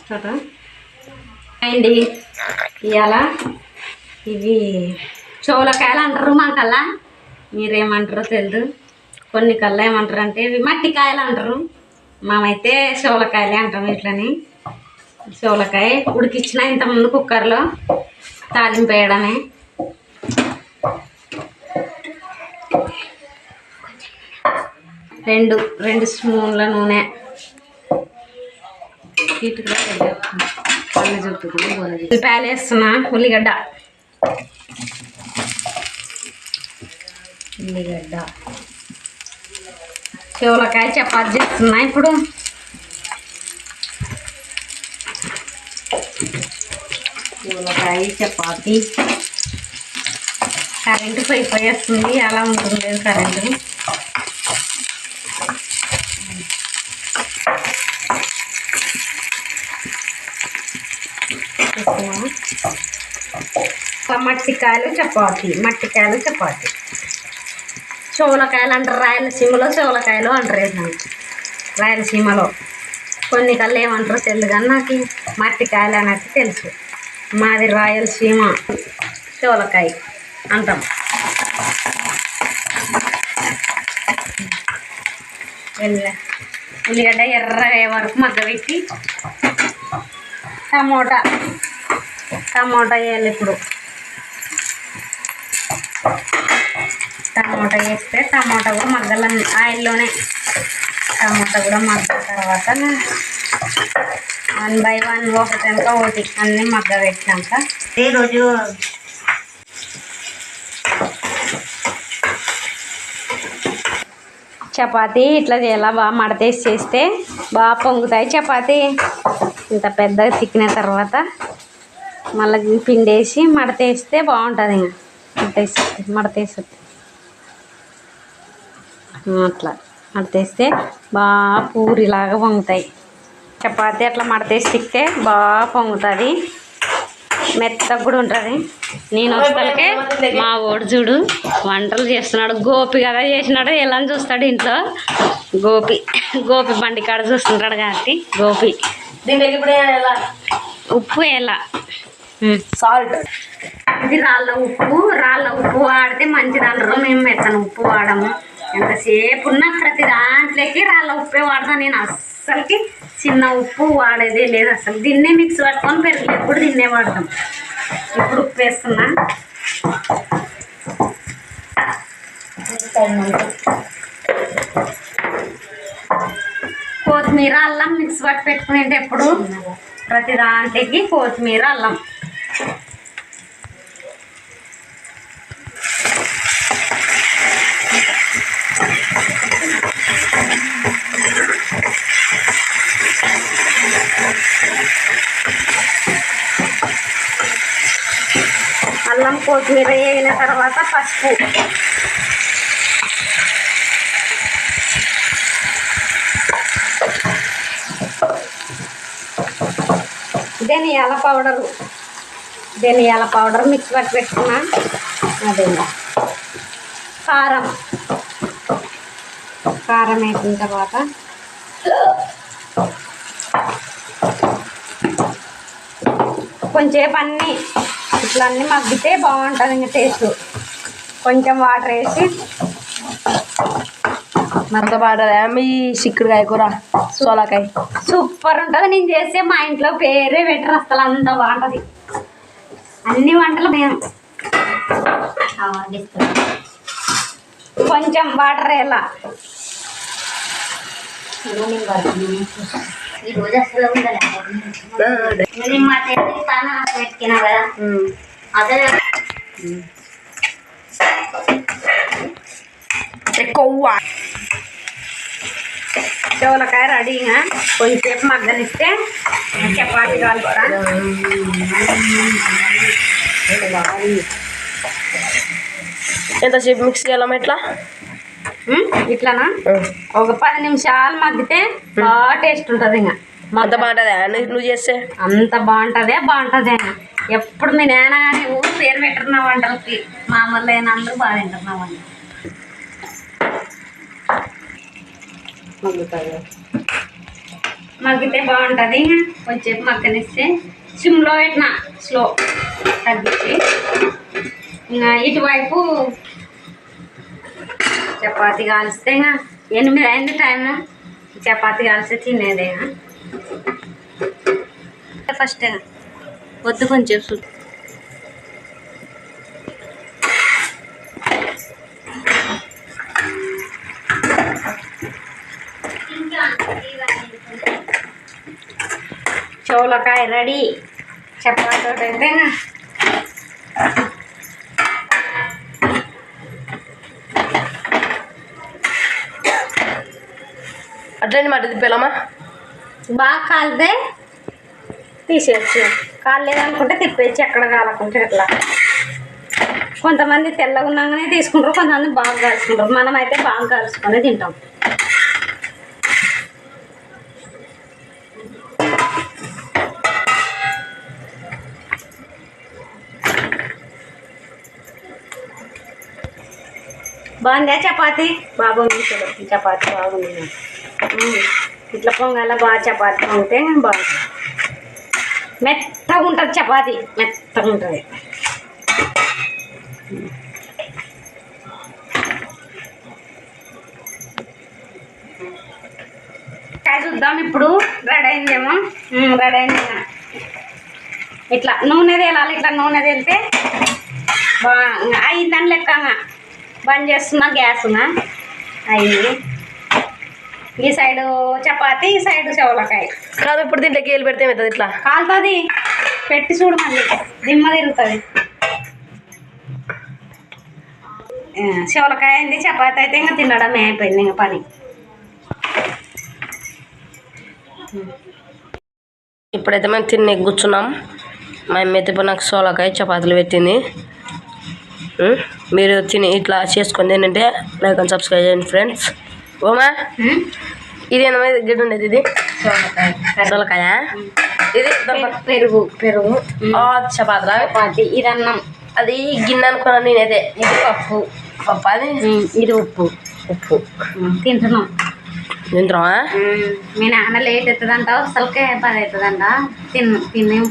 Start? అండి ఇవాళ ఇవి చోలకాయలు అంటారు మా కల్లా మీరేమంటారో తెలియదు కొన్ని కల్లా ఏమంటారు అంటే ఇవి మట్టి కాయలు అంటారు. మేమైతే చోలకాయలే అంటాం ఇట్లని. చోలకాయ ఉడికిచ్చిన ఇంతకుముందు కుక్కర్లో తాలింపు వేయడమే. రెండు రెండు స్పూన్ల నూనె. ఇటుగా ఉల్లిపాయలు వేస్తున్నా ఉల్లిగడ్డ. ఉల్లిగడ్డ. చెవులకాయ చపాతి చేస్తున్నా ఇప్పుడు. చెవులకాయ చపాతి. కరెంటు పైపోయేస్తుంది అలా ఉంటుంది కరెంటు. మట్టికాయలు చపాతి మట్టికాయలు చపాతి. చోలకాయలు అంటారు రాయలసీమలో చోలకాయలు అంటారు రాయలసీమలో కొన్ని కళ్ళు ఏమంటారో తెలియదు కానీ నాకు మట్టికాయలు అన్నట్టు తెలుసు. మాది రాయలసీమ చోలకాయ అంటాం. ఉల్లిగడ్డ ఎర్రగా వరకు మగ్గబెట్టి టమోటా టమోటా వేయాలి ఇప్పుడు. టమోటా వేస్తే టమోటా కూడా మగ్గల ఆయిల్లోనే. టమోటా కూడా మగ్గిన తర్వాత వన్ బై వన్ ఒకటి వెనక ఒకటి అన్నీ మగ్గ పెట్టినాక ఈరోజు చపాతీ ఇట్లా చేయాలా? బాగా మడతేసి చేస్తే బాగా పొంగుతాయి చపాతీ. ఇంత పెద్దగా తిక్కిన తర్వాత మళ్ళీ పిండేసి మడతేస్తే బాగుంటుంది ఇంకా. మడతేసి మడతేసి అట్లా. మడతేస్తే బాగా పూరిలాగా పొంగుతాయి. చపాతీ అట్లా మడతేసి తిక్కితే బాగా పొంగుతుంది. మెత్తగా కూడా ఉంటుంది. నేను వస్తాకే మా ఓడు చూడు వంటలు చేస్తున్నాడు. గోపి కదా చేసినాడు. ఎలా చూస్తాడు ఇంట్లో. గోపి గోపి బండి కాడ చూస్తుంటాడు కాబట్టి. గోపి. ఉప్పు ఎలా? సాల్ట్. ఇది రాళ్ళ ఉప్పు రాళ్ళ ఉప్పు వాడితే మంచిది అనరు మేము మెత్తన ఉప్పు వాడము. ఎంతసేపు ఉన్న ప్రతి దాంట్లోకి రాళ్ళ ఉప్పే వాడతాను నేను అస్సలకి చిన్న ఉప్పు వాడేదే లేదు. అసలు దీన్నే మిక్స్ పట్టుకొని పెరుగు ఎప్పుడు దీన్నే వాడతాం. ఇప్పుడు ఉప్పు వేస్తున్నా కొత్తిమీర అల్లం మిక్స్ పట్టి పెట్టుకునేటప్పుడు ప్రతి దాంట్లోకి కొత్తిమీర అల్లం. కొత్తిమీర వేగిన తర్వాత పసుపు. ధనియాల పౌడరు. ధనియాల పౌడర్ మిక్స్ పట్టి పెట్టుకున్నా. అదే కారం. కారం వేసిన తర్వాత కొంచెంసేపు అన్నీ ఇట్లా అన్నీ మగ్గితే బాగుంటుంది ఇంకా టేస్ట్. కొంచెం వాటర్ వేసి అంత బాగుంటుందా? మీ చిక్కుడుకాయ కూర సోలకాయ. సూపర్ ఉంటుంది. నేను చేసే మా ఇంట్లో పేరే పెట్టరు అసలు అంత బాగుంటుంది. అన్ని వంటలు మేము కొంచెం వాటర్ వేయాల? ఈరోజు అసలు నేను మా చేతికి తాను పెట్టినా కదా అదే ఎక్కువ చోలకాయ రెడీగా కొంచెంసేపు మగ్గనిస్తే చపాతీ కలుపుతా ఎంతసేపు మిక్స్ చేయాలమ్మా ఇట్లా ఉమ్, ఇట్లానా? ఒక పది నిమిషాలు మగ్గితే బాగా టేస్ట్ ఉంటుంది ఇంకా అంత బాగుంటుందా? నువ్వు చేస్తే? అంత బాగుంటుందే బాగుంటుంది ఎప్పుడు మీ నాన్న కానీ ఊరు పేరు పెట్టరు నా వంటలకి మామూలు అయిన అందరూ బాగా తింటారు నా వంట మగ్గుతుంది మగ్గితే బాగుంటుంది కొంచెం మగ్గనిస్తే సిమ్లో పెట్టిన స్లో తగ్గించి. ఇంకా ఇటువైపు చపాతీ కాలిస్తే ఇంకా ఎనిమిది అయింది టైము. చపాతీ కాలిస్తే తినేదే ఫస్ట్ వద్దు కొంచెం సు చోలకాయ రెడీ. చపాతీ అయితే అట్లనే మాట తిప్పేలామా బాగా కాలితే తీసేయచ్చు కాలేదనుకుంటే తిప్పేయచ్చు ఎక్కడ కాలకుంటే ఎట్లా. కొంతమంది తెల్లగా ఉన్నాగానే తీసుకుంటారు కొంతమంది బాగా కాల్చుకుంటారు. మనం అయితే బాగా కాల్చుకొని తింటాం. బాగుందా చపాతి? బాబు చపాతి బాగుంది? ఇట్లా పొంగల బాగా చపాతి పొంగితే బాగుంటుంది. మెత్తగా ఉంటుంది చపాతి. మెత్తగా ఉంటుంది. చూద్దాం ఇప్పుడు. రెడీ అయిందేమో? రెడీ అయింది ఇట్లా నూనె తేలాలి ఇట్లా నూనె తేలితే బాగా అయిందని లెక్కగా బంద్ చేస్తున్నా గ్యాస్గా అయింది. ఈ సైడు చపాతి ఈ సైడు చెవలకాయ. కాదు ఇప్పుడు దీంట్లోకి వేలు పెడితే ఏమవుతుంది ఇట్లా? కాలుతుంది. పెట్టి చూడు మళ్ళీ. దిమ్మ తిరుగుతుంది. చెవలకాయ అయింది చపాతి అయితే ఇంకా తినడమే అయిపోయింది ఇంకా పని. ఇప్పుడైతే మేము తిని కూర్చున్నాం. మా అమ్మ అయితే ఇప్పుడు నాకు సోలకాయ చపాతీలు పెట్టింది? మీరు తిని ఇట్లా చేసుకొని ఏంటంటే లైక్ అండ్ సబ్స్క్రైబ్ చేయండి ఫ్రెండ్స్ ఓమా? ఇది ఏమో గిడ్డ ఉండేది ఇది. సోలకాయ ఇది పెరుగు, పెరుగు. చపాతి ఇది అన్నం. అది గిన్నె అనుకున్నాను నేనైతే. ఇది పప్పు. పప్పు అది? ఇది ఉప్పు. ఉప్పు. తింటున్నాం. ఉమ్, మీ నాన్న లేట్ అవుతుందంట అసలుకే పది అవుతుందంట. తిన్ తినేం